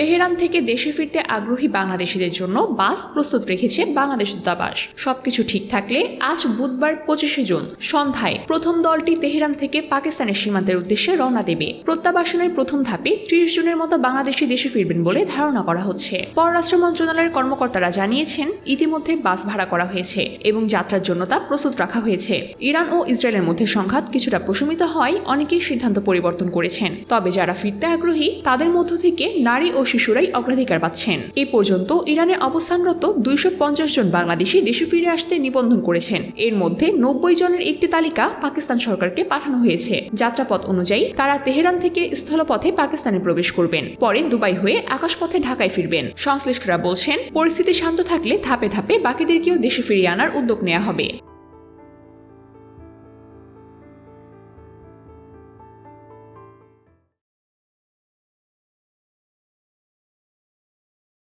Tehran থেকে দেশে ফিরতে আগ্রহী বাংলাদেশিদের জন্য বাস প্রস্তুত রেখেছে বাংলাদেশ দূতাবাস। সবকিছু ঠিক থাকলে আজ বুধবার পঁচিশে জুন সন্ধ্যায় প্রথম দলটি তেহরান থেকে পাকিস্তানের সীমান্তের উদ্দেশ্যে রওনা দেবে। প্রত্যাবাসনের প্রথম ধাপে ত্রিশ জনের মতো বাংলাদেশি দেশে ফিরবেন বলে ধারণা করা হচ্ছে। পররাষ্ট্র মন্ত্রণালয়ের কর্মকর্তারা জানিয়েছেন, ইতিমধ্যে বাস ভাড়া করা হয়েছে এবং যাত্রার জন্য তা প্রস্তুত রাখা হয়েছে। ইরান ও ইসরায়েলের মধ্যে সংঘাত কিছুটা প্রশমিত হয়, অনেকেই সিদ্ধান্ত পরিবর্তন করেছেন। তবে যারা ফিরতে আগ্রহী, তাদের মধ্য থেকে নারী ও শিশুরাই অগ্রাধিকার পাচ্ছেন। এ পর্যন্ত ইরানে অবস্থানরত দুইশো পঞ্চাশ জন বাংলাদেশি দেশে ফিরে আসতে নিবন্ধন করেছেন। এর মধ্যে নব্বই জনের একটি তালিকা পাকিস্তান সরকারকে পাঠানো হয়েছে। যাত্রাপথ অনুযায়ী তারা তেহরান থেকে স্থলপথে পাকিস্তানে প্রবেশ করবেন। পরে দুবাই হয়ে আকাশপথে ঢাকায় ফিরবেন। সংশ্লিষ্টরা বলছেন, পরিস্থিতি শান্ত থাকলে ধাপে ধাপে বাকিদেরকেও দেশে ফিরিয়ে আনার উদ্যোগ নেওয়া হবে।